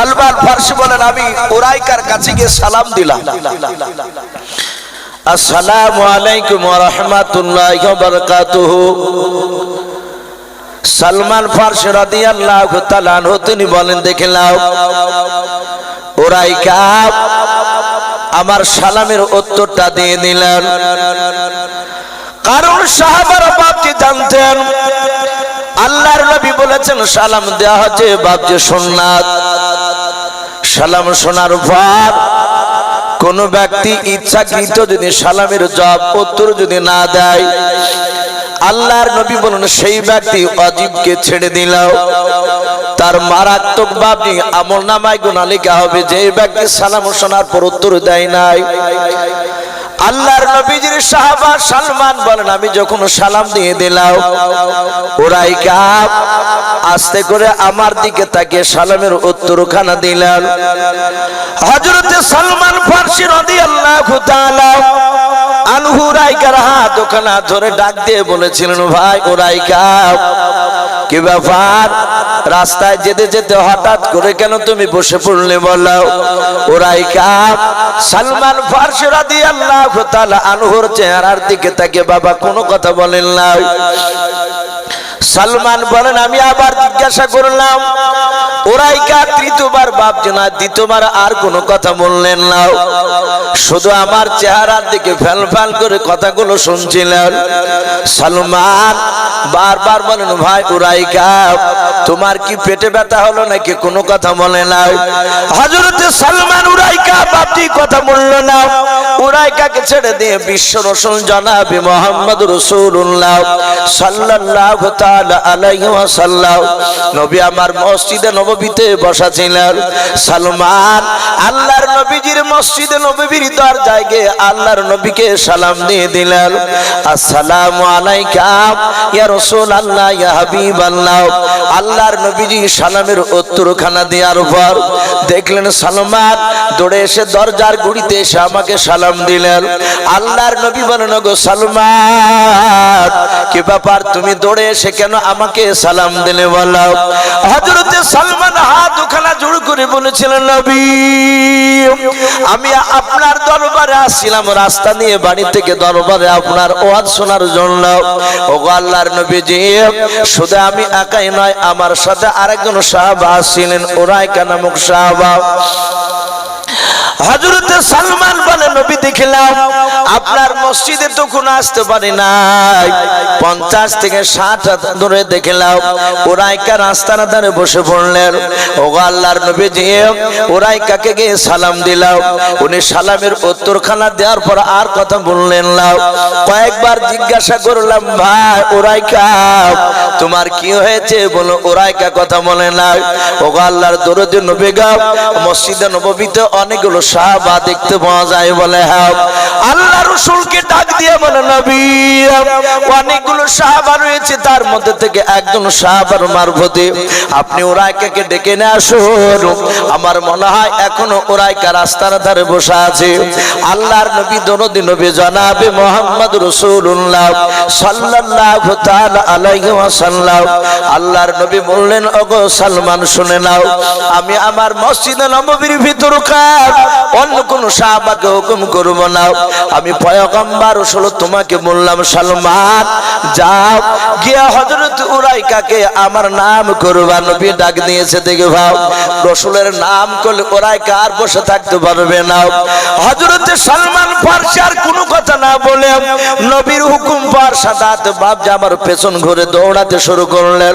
সালমান ফার্সি বলেন, আমি ওরাইকার কাছে গিয়ে সালাম দিলাম। আলাইকুম রাহমাতুল্লাহি সালমান ফার্সি রাদিয়াল্লাহু তাআলা তিনি বলেন, দেখে নাও আমার সালামের উত্তরটা দিয়ে দিলেন। কারণ সাহাবারা বাপজি জানতেন, আল্লাহর নবী বলেছেন, সালাম দেওয়া হচ্ছে বাপজি সোননাথ সালাম শোনার পর কোন ব্যক্তি ইচ্ছাকৃত যদি সালামের জব উত্তর যদি না দেয়, আল্লাহর নবী বলুন, সেই ব্যক্তি অজীবকে ছেড়ে দিল। তার মারাত্মক বাপি আমল নামায় গুণালিকা হবে। যে ব্যক্তি সালাম শোনার পর উত্তর দেয় নাই আল্লাহর নবীজির সাহাবা সালমান বলেন, আমি যখন সালাম দিয়ে দিলাম ওরাই কাপ আস্তে করে আমার দিকে তাকিয়ে সালামের উত্তর উত্তরখানা দিলাম হযরতে সালমান ফার্সি রাদিয়াল্লাহু তাআলা আনহু রাইকার হাত ওখানা ধরে ডাক দিয়ে বলেছিলেন, ভাই ও রাইকা কি ব্যাপার? রাস্তায় যেতে যেতে হঠাৎ করে কেন তুমি বসে পড়লে বলো? ওরাই কাপ সালমান ফার্সি দিয়ে তাআলা আনহর চেহারার দিকে তাকে বাবা কোনো কথা বলেন না সালমান বলেন, আমি আবার জিজ্ঞাসা করলাম, ওরাই কা? তৃতীয়বার না দ্বিতীয়বার আর কোনো কথা বললেন না। শুধু আমার চেহারার দিকে ফেল ফেল করে কথাগুলো শুনছিলেন। সালমান বারবার বলেন, ভাই, ওরাই কা? তোমার কি পেটে ব্যথা হলো নাকি? কোনো কথা বলে না হজরতে সালমান উরাইকা বাপটি কথা বলল না। উরাইকাকে ছেড়ে দিয়ে বিশ্ব রসুল জনাবি মোহাম্মদ রসুল্লাহ সাল্লাল্লাহু আল্লাহর নবীজি সালামের উত্তরখানা দেওয়ার পর দেখলেন, সালমান, দৌড়ে এসে দরজার গুড়িতে এসে আমাকে সালাম দিলেন। আল্লাহর নবী বলেন গো সালমান, কি ব্যাপার? তুমি দৌড়ে এসে কেন আমাকে সালাম দিলে বলো? হযরতে সালমান হাত দুখানা জোড় করে বলেছিলেন, নবী, আমি আপনার দরবারে আসছিলাম, রাস্তা নিয়ে বাড়ি থেকে দরবারে আপনার ওয়াজ শোনার জন্য। ওগো আল্লাহর নবীজি, শুধু আমি একাই নয়, আমার সাথে আরেকজন সাহাবা আসছিলেন ওরাইকা নামক সাহাবা। হজরতে সালমান বলে, নবী দেখলাম, আপনার মসজিদে তো কোন আসতে পারি নাই। পঞ্চাশ থেকে ষাট ধরে দেখলাম, ওরাইকা রাস্তার ধারে বসে পড়লেন। ও আল্লাহর নবী যে ওরাইকাকে গিয়ে সালাম দিলাম। উনি সালামের উত্তরখানা দেওয়ার পর আর কথা বললেন না। কয়েকবার জিজ্ঞাসা করলাম, ভাই, ওরাইকা, তোমার কি হয়েছে? বলো, ওরাইকা কথা বলে না ও আল্লাহর দরদি নবী গা, মসজিদে নববীতে অনেকগুলো সাহাবা দেখতে পাওয়া যায় বলে হ্যাঁ। আল্লাহ রসুলকে ডাক দিয়ে বলে, নবী, অনেকগুলো সাহাবা রয়েছে, তার মধ্যে থেকে একজন সাহাবার মারফতে আপনি ওরাইকাকে ডেকে নিয়ে আসুন। আমার মনে হয় এখনও ওরাইকা রাস্তার ধারে বসে আছে। আল্লাহর নবী দরদি নবী জনাবে মোহাম্মদ রসুল্লাহ তাআলা আলাইহি ওয়াসাল্লাম। আল্লাহর নবী বললেন, ওগো সালমান, শুনে নাও, আমি আমার মসজিদে নববীর ভিতর কার অন্য কোন সাহাবাকে হুকুম করব না। আমি পয়গম্বর রসুল তোমাকে বললাম, সালমান, যাও, গিয়া হযরত উরাইকাকে আমার নাম করবা। নবী ডাক দিয়েছে, দেখে ভাও, রসুলের নাম করলে উরাইকা আর বসে থাকতে পারবে না। হযরত সালমান ফারসি আর কোনো কথা না বলে নবীর হুকুম পার সাদাত বাপ আমার পেছন ঘুরে দৌড়াতে শুরু করলেন।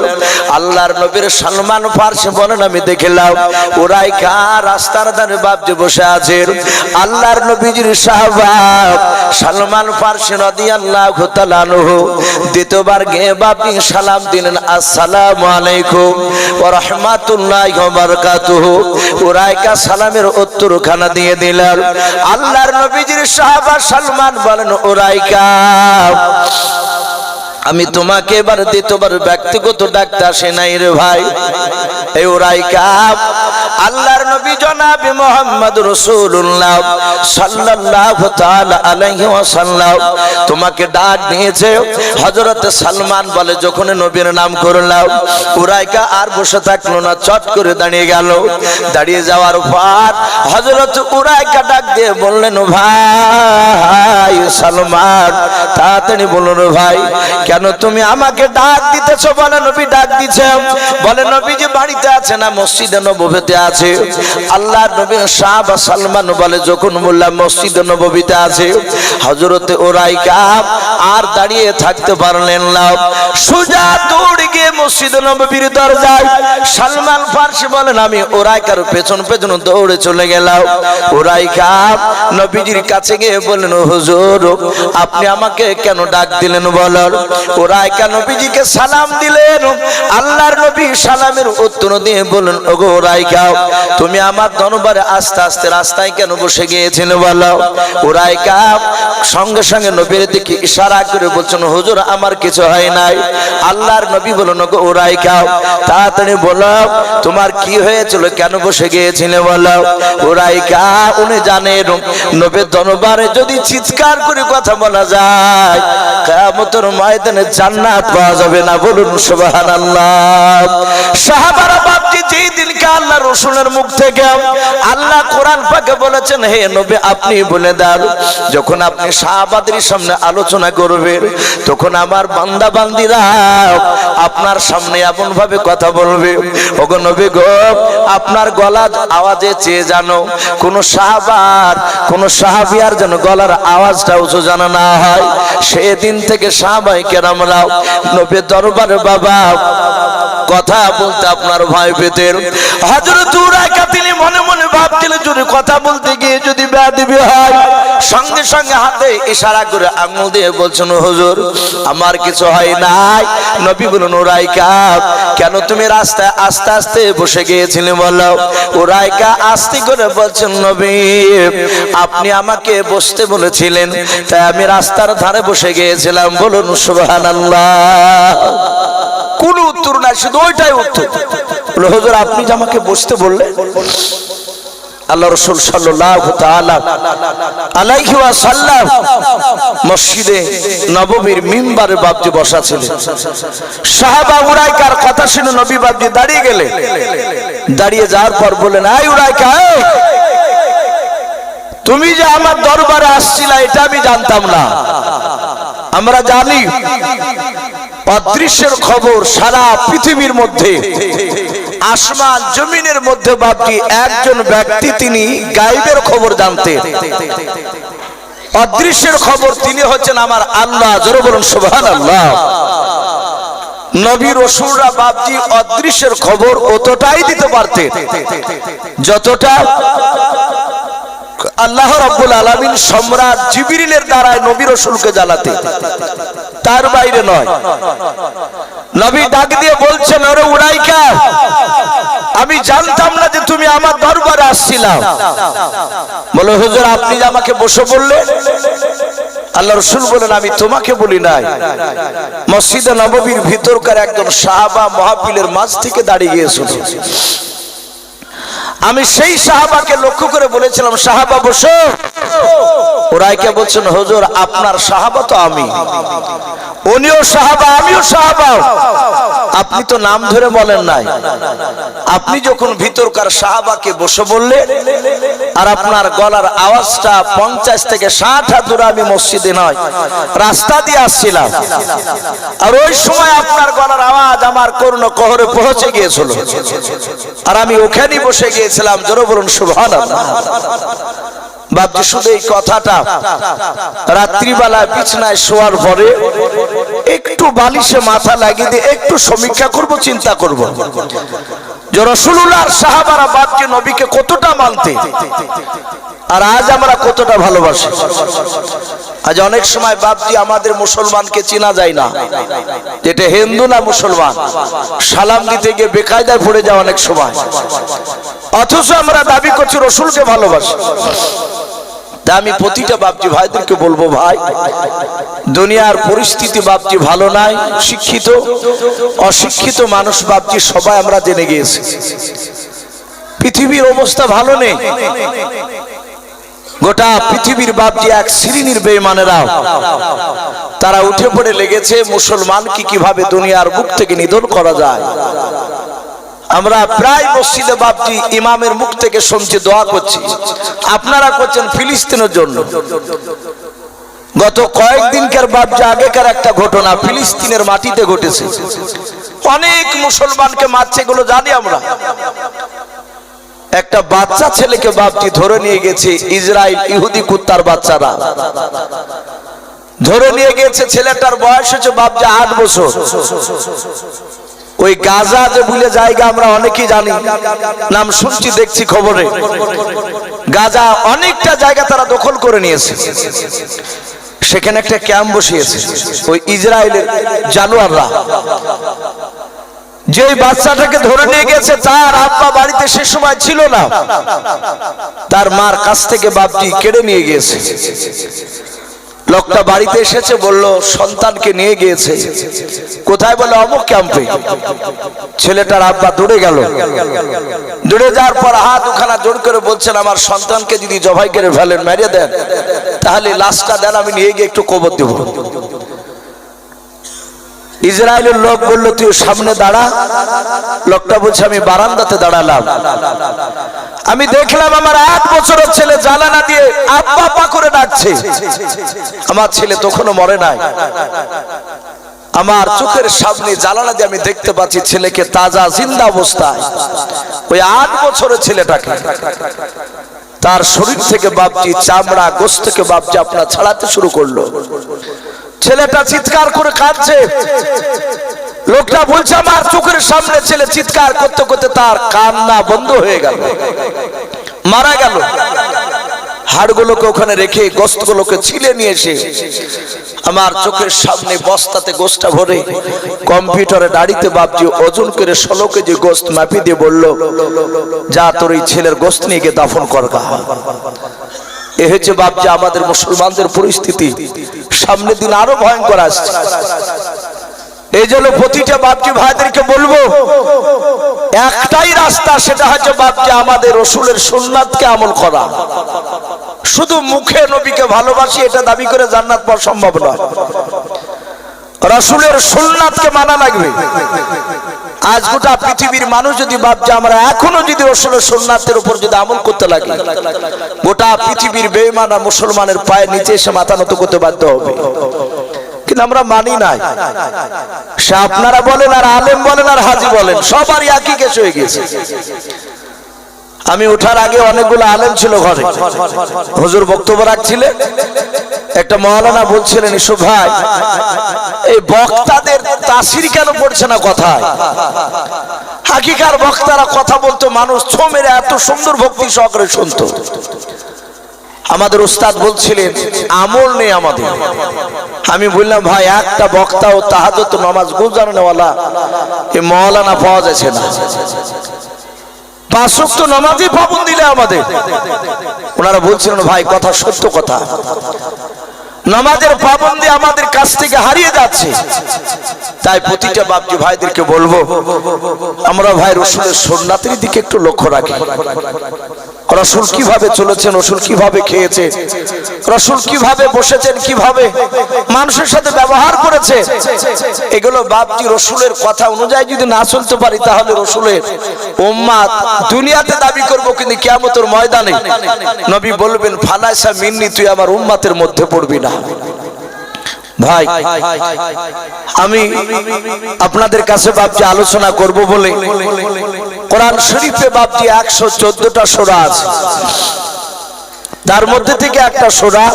আল্লাহর নবীর সালমান ফারসি বলেন, আমি দেখলাম উরাইকা রাস্তার ধারে বাপ যে বসে আছে আল্লাহর নবীজির সাহাবা সালমান ফারসি রাদিয়াল্লাহু তাআলা আনহু দ্বিতীয়বার গিয়ে বাপি সালাম দিলেন, আসসালামু আলাইকুম ওয়া রাহমাতুল্লাহি ওয়া বারাকাতুহু। উরাইকা সালামের উত্তরখানা দিয়ে দিলেন। আল্লাহর নবীজির সাহাবা সালমান বলেন, উরাইকা আমি তোমাকে এবার দ্বিতীয়বার ব্যক্তিগত ডাকতে আসে নাই রে ভাই। এই ওরাই কাপ আল্লাহর নবী জনাবি মোহাম্মদ রসুল্লাহ সাল্লাল্লাহু তাআলা আলাইহি ওয়াসাল্লাম তোমাকে ডাক দিয়েছে। হযরত সালমান বলে, যখন নবীর নাম করলাম, উরাইকা আর বসে থাকল না, চট করে দাঁড়িয়ে গেল। দাঁড়িয়ে যাওয়ার পর হযরত উরাইকা ডাক দিয়ে বললেন, ভাই সালমান, তাড়াতাড়ি বলুন ভাই কেন তুমি আমাকে ডাক দিতেছো? বলে নবী ডাক দিছে। বলে নবী যে বাড়িতে আছে না, মসজিদে নববীতে আছে। আল্লাহ নবী শাহ বা সালমান বলে, যখন মোল্লা মসজিদে নববীতে আছে, হযরতে ওরাইকা আর দাঁড়িয়ে থাকতে পারলেন না। সুজা দৌড়ে আপনি আমাকে কেন ডাক দিলেন বলার ওরাইকা নবীজিকে সালাম দিলেন। আল্লাহর নবী সালামের উত্তর দিয়ে বলেন ওগো ওরাইকা, তুমি আমার দরবারে আস্তে আস্তে রাস্তায় কেন বসে গিয়েছিলে বলো ওরাইকা সঙ্গে সঙ্গে নবীর দিকে ইশারা করে বলছেন, হুজুর, আমার কিছু হয় নাই। আল্লাহর নবী বলুন ওগো ওরাইকা তাড়াতাড়ি বলো, তোমার কি হয়েছিল? কেন বসে গিয়েছিলে বলো? ওরাইকা উনি জানেন নবীর যদি চিৎকার করে কথা বলা যায় ময়দানে জান্নাত পাওয়া যাবে না। বলুন, সুবহানাল্লাহ। সাহাবারা ভাবছে যেই দিনকে আল্লাহ রসুলের মুখ থেকে আল্লাহ কোরআন পাকে বলেছেন, হে নবী, আপনি বলে দেন, যখন আপনি সাহাবাদের সামনে আলোচনা করবেন, তখন আমার বান্দা বান্দিরা আপনার সামনে এমন ভাবে কথা বলবে, ওগো নবী গো, আপনার গলার আওয়াজে চেয়ে জানো, কোন সাহাবার কোন সাহাবিয়ার যেন গলার আওয়াজটা উঁচু জানা না হয়। সেদিন থেকে সাহাবাই কেরামরাও নবী দরবার বাবা কথা বলতে আপনার ভয় পেতেন। হজরত উরাইকা তিনি মনে মনে ভাবছিলেন যদি কথা বলতে গিয়ে যদি বেয়াদবি হয়, সঙ্গে সঙ্গে হাতে ইশারা করে আঙুল দিয়ে বলছেন, হুজুর, আমার কিছু হয় নাই। নবী বলুন উরাইকা, কেন তুমি রাস্তায় আস্তে আস্তে বসে গিয়েছিলে বলো? উরাইকা আস্তে করে বলছেন, নবী, আপনি আমাকে বসতে বলেছিলেন, তাই আমি রাস্তার ধারে বসে গিয়েছিলাম। বলুন, সুবহানাল্লাহ। কোন উত্তর নাই শুধু ওইটাই উত্তর। হুজুর আপনি যে আমাকে বসতে বললেন আল্লাহ রসুল মসজিদে নববীর মিম্বারে বসা কথা শুনে দাঁড়িয়ে গেলে দাঁড়িয়ে যাওয়ার পর বলেন আই উরাইকা এই, তুমি যে আমার দরবারে আসছিলা এটা আমি জানতাম না। আমরা জানি অদৃশ্যের খবর সারা পৃথিবীর মধ্যে। আসমান, জমিনের মধ্যে বাপটি একজন ব্যক্তি তিনি গাইবের খবর জানতেন অদৃশ্যের খবর তিনি হচ্ছেন আমার আল্লাহ, জোরে বলুন সুবহান আল্লাহ বাপজি অদৃশ্যের খবর অতটাই দিতে পারতেন, যতটা আল্লাহ রাব্বুল আলামিন সম্রাট জিবিরিলের দ্বারায় নবী রসুলকে জ্বালাতে তার বাইরে নয়। নবী ডাক দিয়ে বলছেন, ওরে উড়াইকা আমি জানতাম না যে তুমি আমার দরবারে আসছিলাম। বলে, হুজুর, আপনি আমাকে বসে বললেন আল্লাহ রসুল বলেন, আমি তোমাকে বলি নাই। মসজিদে নববীর ভিতরকার একজন সাহাবা মহাপিলের মাঝ থেকে দাঁড়িয়ে গিয়েছিল। আমি সেই সাহাবাকে লক্ষ্য করে বলেছিলাম, সাহাবা, বসো। ওরাইকে বলছেন, হজুর, আপনার সাহাবা তো আমি। উনিও সাহাবা, আমিও সাহাবা। আপনি তো নাম ধরে বলেন নাই। আপনি যখন ভিতরকার সাহাবাকে বসে বললেন, আর আপনার গলার আওয়াজটা পঞ্চাশ থেকে ষাট হাত আমি মসজিদে নয়, রাস্তা দিয়ে আসছিলাম। আর ওই সময় আপনার গলার আওয়াজ আমার করুণ কহরে পৌঁছে গিয়েছিল। আর আমি ওখানেই বসে গিয়েছিলাম, জোরে বলুন সুভান ভাবছি শুধু এই কথাটা রাত্রিবেলা বিছনায় শোয়ার পরে একটু বালিশে মাথা লাগিয়ে দিয়ে একটু সমীক্ষা করব, চিন্তা করব। যে রসুল্লাহ সাহাবারা বাপকে, নবীকে কতটা মানতে, আর আজ আমরা কতটা ভালোবাসি। আজ অনেক সময় বাপজি আমাদের মুসলমানকে চেনা যায় না যেটা হিন্দু না মুসলমান। সালাম দিতে গিয়ে বেকায়দায় পড়ে যায় অনেক সময়। অথচ আমরা দাবি করছি, রসুলকে ভালোবাসি। তা আমি প্রতিটা বাপজি ভাইদেরকে বলব, ভাই, দুনিয়ার পরিস্থিতি বাপজি ভালো নাই, শিক্ষিত, অশিক্ষিত মানুষ বাপজি সবাই আমরা জেনে গিয়েছি। পৃথিবীর অবস্থা ভালো নেই। গোটা পৃথিবীর বাপজি এক শ্রেণির বেমানেরা তারা উঠে পড়ে লেগেছে, মুসলমান কি কীভাবে দুনিয়ার মুখ থেকে নিধন করা যায়? আমরা প্রায় মসজিদে বাপজি ইমামের মুখ থেকে শুনছি, দোয়া করছি। আপনারা করছেন ফিলিস্তিনের জন্য। গত কয়েকদিনকার বাপজি আগেকার একটা ঘটনা ফিলিস্তিনের মাটিতে ঘটেছে। অনেক মুসলমানকে মারছে এগুলো জানি আমরা। একটা বাচ্চা ছেলেকে বাপজি ধরে নিয়ে গেছে ইসরায়েল ইহুদি কুত্তার বাচ্চারা। ধরে নিয়ে গেছে ছেলেটার বয়স হচ্ছে বাপজি আট বছর। ওই গাজা যে ভুলে জায়গা আমরা অনেকেই জানি। নাম শুনছি, দেখছি খবরে। গাজা অনেকটা জায়গা তারা দখল করে নিয়েছে। সেখানে একটা ক্যাম্প বসিয়েছে, ওই ইসরায়েলের জানোয়াররা। যে বাচ্চাটাকে ধরে নিয়ে গেছে, তার আব্বা বাড়িতে সে সময় ছিল না। তার মার কাছ থেকে বাপটি কেড়ে নিয়ে গিয়েছে। লোকটা বাড়িতে এসেছে, বলল, সন্তানকে নিয়ে গিয়েছে। কোথায়? বলে অমুক ক্যাম্পে। ছেলেটার আব্বা দূরে গেল। দূরে যাওয়ার পর হাত ওখানা জোর করে বলছেন, আমার সন্তানকে যদি জবাই করে ফেলেন, মেরে দেন, তাহলে লাশটা দেন, আমি নিয়ে গিয়ে একটু কবর দেব। ইসরায়েলের লোক বলল, তুই সামনে দাঁড়া। লোকটা বলছে, আমি বারান্দাতে দাঁড়ালাম। আমি দেখলাম আমার এক বছরের ছেলে জ্বালানা দিয়ে আব্বা আব্বা করে ডাকছে। আমার ছেলে তখনও মরে নাই। আমার চোখের সামনে জ্বালানা দিয়ে আমি দেখতে পাচ্ছি ছেলেকে তাজা জিন্দা অবস্থায়। ওই আট বছরের ছেলেটাকে। তার শরীর থেকে বাপজি চামড়া, গোস্ত থেকে বাপজি আপনার ছাড়াতে শুরু করল। ছেলেটা চিৎকার করে কাঁদছে। লোকটা বলছে, আমার চোখের সামনে ছেলে চিৎকার করতে করতে তার কান্না বন্ধ হয়ে গেল। মারা গেল। হাড়গুলোকে ওখানে রেখে গোস্তগুলোকে ছিলে নিয়ে এসে আমার চোখের সামনে বস্তাতে গোস্তা ভরে কম্পিউটারে দাঁড়িতে বাপজি ওজন করে ষোলো কেজি গোস্ত মাপি দিয়ে বলল, যা তোর এই ছেলের গোস্ত নিয়ে গিয়ে দাফন কর গা। এ হচ্ছে বাপজি আমাদের মুসলমানদের পরিস্থিতি। সামনের দিন আরও ভয়ঙ্কর আসছে। এই জন্য প্রতিটা বাপজি ভাইদেরকে বলব, একটাই রাস্তা, সেটা হচ্ছে বাপজি আমাদের রসুলের সুন্নাতকে আমল করা। শুধু মুখে নবীকে ভালোবাসি, এটা দাবি করে জান্নাত পাওয়া সম্ভব নয়। রসুলের সুন্নাতকে মানা লাগবে। আজ গোটা পৃথিবীর মানুষ যদি ভাবছে, আমরা এখনও যদি রসুলের সোনার উপর যদি আমল করতে লাগি, গোটা পৃথিবীর বেমানা মুসলমানের পায়ে নিচে এসে মাথা নত করতে বাধ্য হবে। কিন্তু আমরা মানি নাই। সে আপনারা বলেন আর আলেম বলেন আর হাজি বলেন, সবারই একই কেস হয়ে গেছে আমি ওঠার আগে অনেকগুলো আলেম ছিল ঘরে। হজুর বক্তব্য রাখছিলেন। একটা মৌলানা বলছিলেন, ইসু ভাই, এই বক্তাদের তাসির কেন পড়ছে না কথায়? হাকিকার বক্তারা কথা বলতো, মানুষ ছো মেরে এত সুন্দর ভক্তি সহকারে শুনতো। আমাদের উস্তাদ বলছিলেন, আমল নেই আমাদের। আমি বললাম, ভাই, একটা বক্তা ও তাহাজত নামাজ গুজারনেওয়ালা এই মৌলানা পাওয়া যাচ্ছে না। পাঁচ তো নামাজই পাবন দিলে আমাদের। ওনারা বলছিলেন, ভাই, কথা সত্য কথা। নামাজের পাবন্দি আমাদের কাছ থেকে হারিয়ে যাচ্ছে। তাই প্রতিটা বাপজি ভাইদেরকে বলব, আমরা ভাই রসুলের সোননাথের দিকে একটু লক্ষ্য রাখি। রসুল কীভাবে চলেছেন, রসুল কীভাবে খেয়েছে, রসুল কীভাবে বসেছেন, কীভাবে মানুষের সাথে ব্যবহার করেছে, এগুলো বাপজি রসুলের কথা অনুযায়ী যদি না চলতে পারি, তাহলে রসুলের উম্মাদ দুনিয়াতে দাবি করব, কিন্তু কিয়ামতের ময়দানে নবী বলবেন, ফালাইসা মিন্নি, তুই আমার উম্মাতের মধ্যে পড়বি না। ভাই, আমি আপনাদের কাছে বাপজি আলোচনা করব বলে। কোরআন শরীফে বাপজি একশো চোদ্দটা সোরা আছে। তার মধ্যে থেকে একটা সোরা,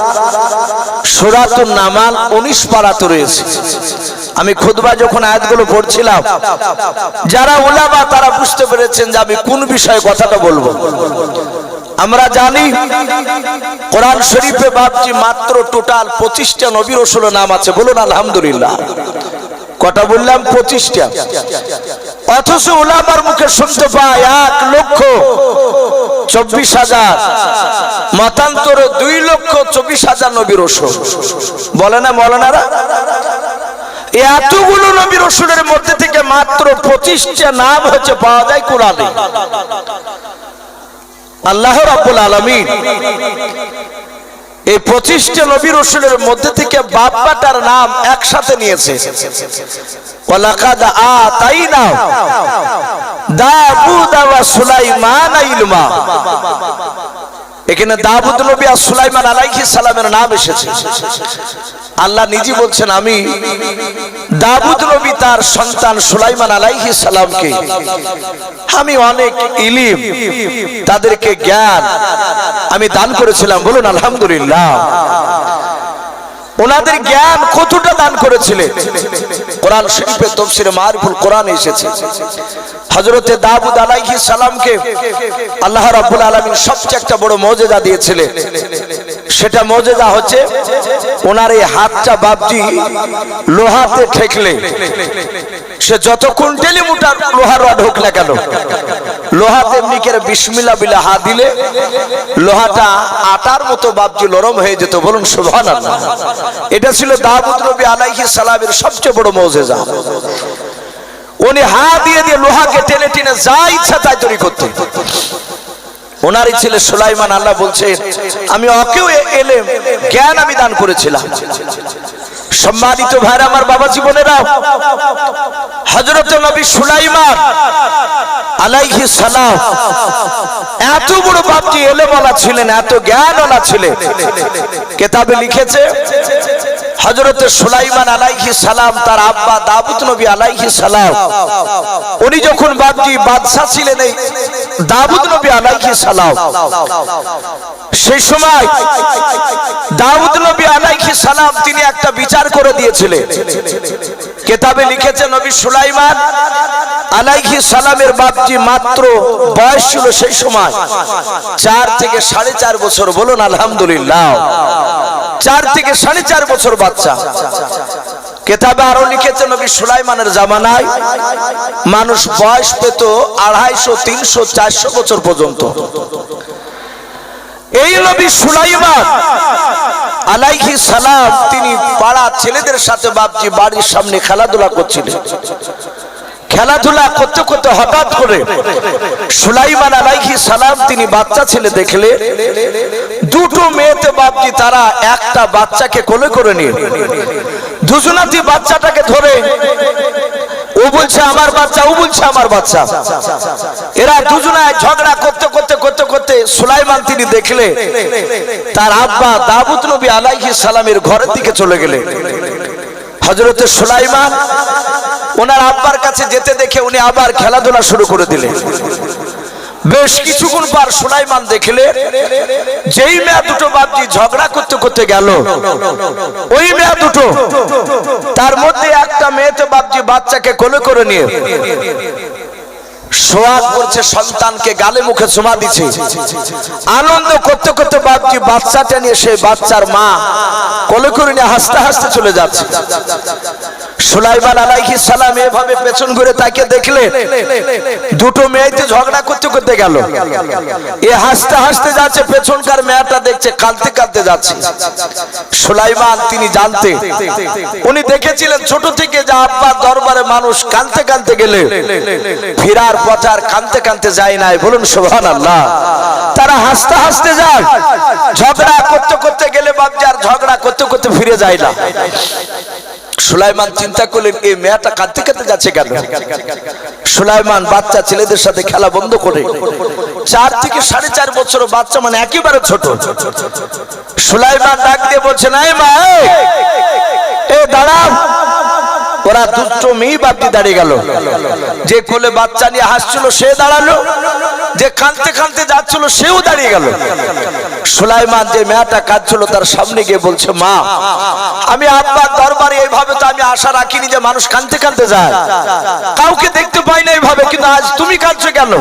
সোরাতুন নামাল উনিশ পারাতে রয়েছে। আমি খুদবা যখন আয়াতগুলো পড়ছিলাম, যারা ওলামা তারা বুঝতে পেরেছেন যে আমি কোন বিষয়ে কথাটা বলব। আমরা জানি কোরআন শরীফে ভাবছি মাত্র টোটাল পঁচিশটা নবী রসুলের নাম আছে। বলুন, আলহামদুলিল্লাহ। কটা বললাম? পঁচিশটা। অথচ ওলামার মুখে শুনতে পাই এক লক্ষ চব্বিশ হাজার, মতান্তরে দুই লক্ষ চব্বিশ হাজার নবী রসুল। বলে না মৌলানারা? এতগুলো নবী রসুলের মধ্যে থেকে মাত্র পঁচিশটা নাম হচ্ছে পাওয়া যায় কোরআনে। আল্লাহ রাব্বুল আলামিন এই পঁচিশটা নবী রসুলের মধ্যে থেকে বাপ্পাটার নাম একসাথে নিয়েছে। আতাইনা দাউদা ওয়া সুলাইমান ইলমা। এখানে দাউদ নবী আর সুলাইমান আলাইহিস সালামের নাম এসেছে। আল্লাহ নিজে বলছেন, আমি দাউদ নবী তার সন্তান সুলাইমান আলাইহিস সালামকে, আমি অনেক ইলিম, তাদেরকে জ্ঞান আমি দান করেছিলাম। বলুন, আলহামদুলিল্লাহ। ওনাদের জ্ঞান কতটা দান করেছিলেন? কোরআন শরীফে তফসিরে মারিফুল কোরআন এসেছে। হযরতে দাউদ আলাইহিস সালামকে আল্লাহ রাব্বুল আলামিন সবচেয়ে একটা বড় মর্যাদা দিয়েছিলেন। সেটা মর্যাদা হচ্ছে ওনার এই হাতটা বাপজি লোহাতে ঠেকলে। সে যত কুইন্টালি মোটার লোহার রড হোক না কেন লোহাতে এমনি করে বিসমিল্লাহ বিলে হাত দিলে লোহাটা আটার মতো বাপজি নরম হয়ে যেত। বলুন, সুবহানাল্লাহ। এটা ছিল দাউদ নবী আলাইহিস সালামের সবচেয়ে বড় মর্যাদা। উনি হাত দিয়ে দিয়ে লোহাকে টেনে টেনে যা ইচ্ছা তাই তৈরি করতেন ওনারই ছেলে সুলাইমান আল্লাহ বলছেন আমি ওকেও এ- এলেম, জ্ঞান আমি দান করেছিলাম। সম্মানিত ভাইরা, আমার বাবা জীবনেরা হজরত নবী সুলাইমান আলাইহি সালাম এত বড় বাপটি এলেমওয়ালা ছিলেন, এত জ্ঞান জ্ঞানওয়ালা ছিলেন। কেতাবে লিখেছে হজরত সুলাইমান আলাইহি সালাম, তার আব্বা দাউদ নবী আলাইহি সালাম, উনি যখন বাপজি বাদশা ছিলেন এই দাউদ নবী আলাইহি সালাম, সেই সময় দাউদ নবী আলাইহি সালাম তিনি একটা বিচার করে দিয়েছিলেন। কেতাবে লিখেছে নবী সুলাইমান আলাইহি সালামের বাপজি মাত্র বয়স ছিল সেই সময়। চার থেকে সাড়ে চার বছর, বলুন আলহামদুলিল্লাহ। চার থেকে সাড়ে চার বছর বাচ্চা। কেতাবে আরও লিখেছে নবী সুলাইমানের জামানায়, মানুষ বয়স পেত আড়াইশো, তিনশো, চারশো বছর পর্যন্ত। এই নবী সুলাইমান আলাইহি সালাম, তিনি পাড়া ছেলেদের সাথে বাপজি বাড়ির সামনে খেলাধুলা করছিলেন। খেলাধুলা করতে করতে হঠাৎ করে সুলাইমান আলাইহি সালাম তিনি বাচ্চা ছেলে দেখলে, দুটো মেয়েতে বাপজি তারা একটা বাচ্চাকে কোলে করে নিয়ে দুজনাতি বাচ্চাটাকে ধরে, ও বলছে, আমার বাচ্চা, ও বলছে, আমার বাচ্চা। এরা দুজনায় ঝগড়া করতে করতে করতে করতে সুলাইমান তিনি দেখলে, তার আব্বা দাবুদ নবী আলাইহিস সালামের ঘরের দিকে চলে গেলে হজরতে সুলাইমান ওনার আব্বার কাছে যেতে দেখে উনি আবার খেলাধুলা শুরু করে দিলেন। বেশ কিছুক্ষণ পর সুলাইমান দেখলে, যেই মেয়ে দুটো বাপজি ঝগড়া করতে করতে গেল, ওই মেয়ে দুটো, তার মধ্যে একটা মেয়ে মেয়েতে বাপজি বাচ্চাকে কোলে করে নিয়ে সোয়াগ করছে, সন্তানকে গালে মুখে চুমা দিচ্ছে আনন্দ করতে করতে বাপজি বাচ্চাটা নিয়ে সেই বাচ্চার মা কোলে করে নিয়ে হাসতে হাসতে চলে যাচ্ছে। সুলাইমান আলাইহি সালাম এভাবে পেছন ঘুরে তাকে দেখলে দুটো মেয়েতে ঝগড়া করতে করতে গেল। এ হাসতে হাসতে যাচ্ছে, পেছনকার মেয়েটা দেখছে, কাঁদতে কাঁদতে যাচ্ছে। সুলাইমান, তিনি জানতে, উনি দেখেছিলেন ছোট থেকে যা আব্বার দরবারে মানুষ কাঁদতে কাঁদতে গেলে ফিরার পথে আর কাঁদতে কাঁদতে যায় নাই। বলুন সোহান আল্লাহ তারা হাসতে হাসতে যায়, ঝগড়া করতে করতে গেলে বাবজি আর ঝগড়া করতে করতে ফিরে যায় না। সুলাইমান চিন্তা করলেন, এই মেয়েটা কাঁদতে কাঁদতে যাচ্ছে কেন? সুলাইমান বাচ্চা ছেলেদের সাথে খেলা বন্ধ করে, চার থেকে সাড়ে চার বছর বাচ্চা মানে একেবারে ছোট। সুলাইমান ডাক দিয়ে বলছে নাই মা এ দাঁড়াও ওরা দুষ্ট মেয়ে বাপটি দাঁড়িয়ে গেল। যে কোলে বাচ্চা নিয়ে হাসছিল সে দাঁড়াল। যে কাঁদতে কাঁদতে যাচ্ছিল সেও দাঁড়িয়ে গেল। সুলাইমান যে মেয়েটা কাঁদছিল তার সামনে গিয়ে বলছে মা আমি আব্বার দরবারে এইভাবে তো আমি আশা রাখিনি যে মানুষ কাঁদতে কাঁদতে যায়। কাউকে দেখতে পাই না এইভাবে কিন্তু আজ তুমি কাঁদছো কেন?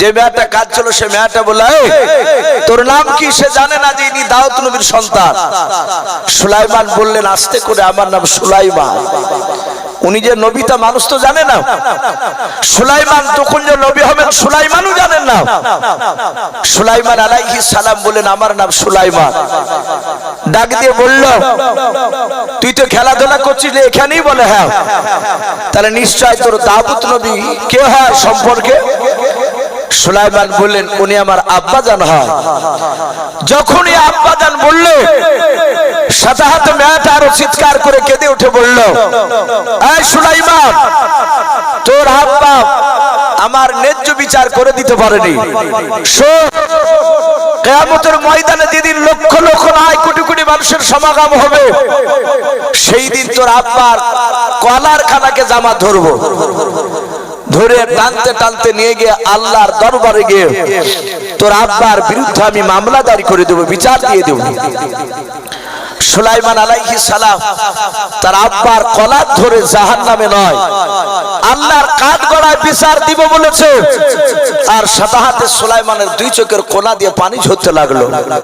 যে মেয়েটা কাঁদছিল সে মেয়েটা বলে "এই, তোর নাম কি? সে জানে না যে ইনি দাউদ নবীর সন্তান। সুলাইমান বললেন আস্তে করে আমার নাম সুলাইমান। উনি যে নবীতা মানুষ তো জানে না। সুলাইমান তখন যে নবী হবেন, সুলাইমানও জানেন না। সুলাইমান আলাইহি সালাম বলেন আমার নাম সুলাইমান। ডাক দিয়ে বলল, তুই তো খেলাধুলা করছিস, এখানেই বলে হ্যাঁ। তাহলে নিশ্চয় তোর দাবুত নবী কে, হয়, সম্পর্কে? সুলাইমান বললেন, উনি আমার আব্বা জান হয়। যখনই আব্বা জান বলল সাথে হাতে মেয়েটা আরও চিৎকার করে কেঁদে উঠে বলল সুলাইমান, তোর আব্বা আমার ন্যায্য বিচার করে দিতে পারেনি। কেয়ামতের ময়দানে যেদিন লক্ষ লক্ষ নয়, কোটি কোটি মানুষের সমাগম হবে, সেই দিন তোর আব্বার কলার খানাকে জামা ধরবো। ধরে টানতে টানতে নিয়ে গিয়ে আল্লাহর দরবারে গিয়ে তোর আব্বার বিরুদ্ধে আমি মামলা দাঁড়ি করে দেবো, বিচার দিয়ে দেব। সুলাইমান আলাইহি সালাম তার আব্বার কলার ধরে জাহান নামে নয়, আল্লাহর কাঠ গড়ায় বিচার দিব বলেছে। আর সাদা হাতে সুলাইমানের দুই চোখের কোনা দিয়ে পানি ঝরতে লাগল।